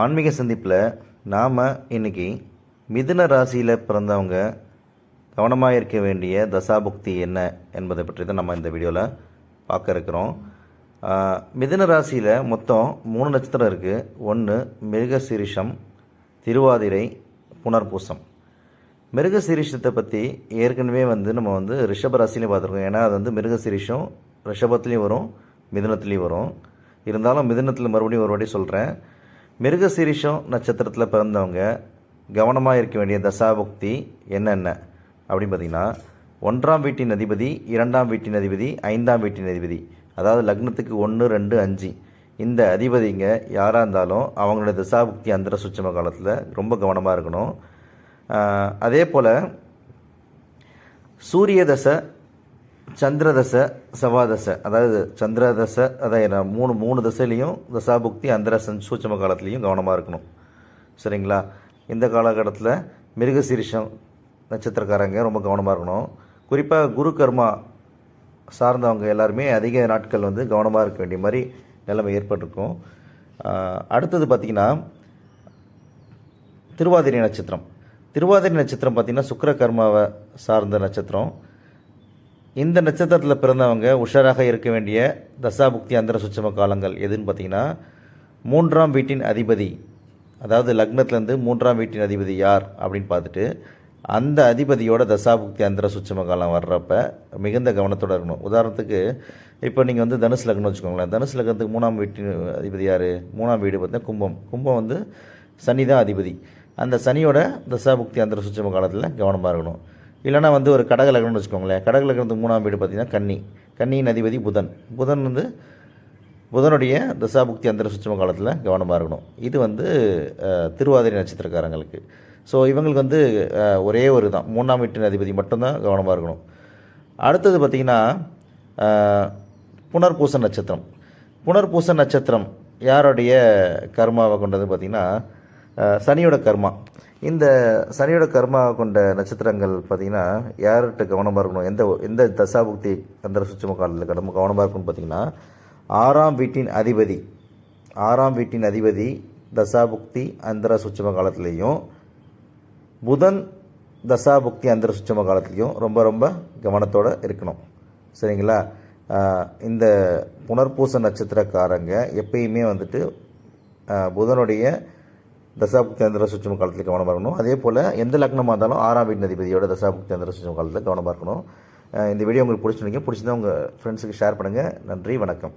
ஆன்மீக சந்திப்பில் நாம் இன்னைக்கு மிதுன ராசியில் பிறந்தவங்க கவனமாக இருக்க வேண்டிய தசாபுக்தி என்ன என்பதை பற்றி தான் நம்ம இந்த வீடியோவில் பார்க்க இருக்கிறோம். மிதுன ராசியில் மொத்தம் மூணு நட்சத்திரம் இருக்குது ஒன்று மிருகசீரிஷம் திருவாதிரை புனர்பூசம். மிருகசீரிஷத்தை பற்றி ஏற்கனவே வந்து நம்ம வந்து ரிஷப ராசிலையும் பார்த்துருக்கோம். ஏன்னா அது வந்து மிருகசீரிஷம் ரிஷபத்துலேயும் வரும் மிதுனத்துலேயும் வரும். இருந்தாலும் மிதுனத்தில் மறுபடியும் ஒரு வாட்டி சொல்கிறேன் மிருகசீரிஷம் நட்சத்திரத்தில் பிறந்தவங்க கவனமாக இருக்க வேண்டிய தசாபக்தி என்னென்ன? அப்படின்னு பார்த்தீங்கன்னா ஒன்றாம் வீட்டின் அதிபதி இரண்டாம் வீட்டின் அதிபதி ஐந்தாம் வீட்டின் அதிபதி. அதாவது லக்னத்துக்கு ஒன்று ரெண்டு அஞ்சு. இந்த அதிபதிங்க யாராக இருந்தாலும் அவங்களோட தசாபக்தி அந்தர சுச்சம காலத்தில் ரொம்ப கவனமாக இருக்கணும். அதே போல் சூரிய தசை சந்திரதசை தசை அதாவது சந்திரதசை அதாவது என்ன, மூணு மூணு தசையிலையும் தசாபுக்தி அந்தரசன் சூட்சம காலத்துலேயும் கவனமாக இருக்கணும். சரிங்களா? இந்த காலகட்டத்தில் மிருகசீரிஷம் நட்சத்திரக்காரங்க ரொம்ப கவனமாக இருக்கணும். குறிப்பாக குரு கர்மா சார்ந்தவங்க எல்லாருமே அதிக நாட்கள் வந்து கவனமாக இருக்க வேண்டிய மாதிரி நிலைமை ஏற்பட்டிருக்கும். அடுத்தது பார்த்திங்கன்னா திருவாதிரை நட்சத்திரம். திருவாதிரை நட்சத்திரம் பார்த்திங்கன்னா சுக்கர கர்மாவை சார்ந்த நட்சத்திரம். இந்த நட்சத்திரத்தில் பிறந்தவங்க உஷாராக இருக்க வேண்டிய தசாபுக்தி அந்தர சுட்சம காலங்கள் எதுன்னு பார்த்தீங்கன்னா மூன்றாம் வீட்டின் அதிபதி அதாவது லக்னத்துலேருந்து மூன்றாம் வீட்டின் அதிபதி யார் அப்படின்னு பார்த்துட்டு அந்த அதிபதியோட தசாபுக்தி அந்தர சுட்சம காலம் வர்றப்ப மிகுந்த கவனத்தோட இருக்கணும். உதாரணத்துக்கு இப்போ நீங்கள் வந்து தனுசு லக்னம் வச்சுக்கோங்களேன். தனுசு லக்னத்துக்கு மூணாம் வீட்டின் அதிபதி யார்? மூணாம் வீடு பார்த்தீங்கன்னா கும்பம். கும்பம் வந்து சனி தான் அதிபதி. அந்த சனியோட தசாபுக்தி அந்தர சுட்சம காலத்தில் கவனமாக இருக்கணும். இல்லைனா வந்து ஒரு கடக லக்னம்னு வச்சுக்கோங்களேன். கடக லக்னத்துக்கு மூணாம் வீடு பார்த்தீங்கன்னா கன்னி. கன்னியின் அதிபதி புதன். புதன் வந்து புதனுடைய தசாபுக்தி அந்தர சுட்சம காலத்தில் கவனமாக இருக்கணும். இது வந்து திருவாதிரை நட்சத்திரக்காரங்களுக்கு. ஸோ இவங்களுக்கு வந்து ஒரே ஒரு தான் மூணாம் வீட்டின் அதிபதி மட்டும்தான் கவனமாக இருக்கணும். அடுத்தது பார்த்திங்கன்னா புனர்பூச நட்சத்திரம். புனர்பூச நட்சத்திரம் யாருடைய கர்மாவை கொண்டது பார்த்திங்கன்னா சனியோட கர்மா. இந்த சனியோட கர்மா கொண்ட நட்சத்திரங்கள் பார்த்திங்கன்னா யார்கிட்ட கவனமாக இருக்கணும்? எந்த எந்த தசாபுக்தி அந்த சுட்சம காலத்தில் கடமை கவனமாக இருக்கணும்னு பார்த்திங்கன்னா ஆறாம் வீட்டின் அதிபதி ஆறாம் வீட்டின் அதிபதி தசாபுக்தி அந்தர சுச்சம காலத்திலையும் புதன் தசாபுக்தி அந்தர சுச்சம காலத்துலேயும் ரொம்ப ரொம்ப கவனத்தோடு இருக்கணும். சரிங்களா? இந்த புனர்பூச நட்சத்திரக்காரங்க எப்பயுமே வந்துட்டு புதனுடைய தசாபுக்தி அந்தர சுச்சம காலத்தில் கவனமாக இருக்கணும். அதே போல் எந்த லக்னமாக இருந்தாலும் ஆறாம் வீட்டு அதிபதியோட தசாபுக்தி அந்தர சுச்சம காலத்தில் கவனமாக இருக்கணும். இந்த வீடியோ உங்களுக்கு பிடிச்சிருந்தீங்க பிடிச்சிருந்தா உங்கள் ஃப்ரெண்ட்ஸுக்கு ஷேர் பண்ணுங்கள் நன்றி வணக்கம்.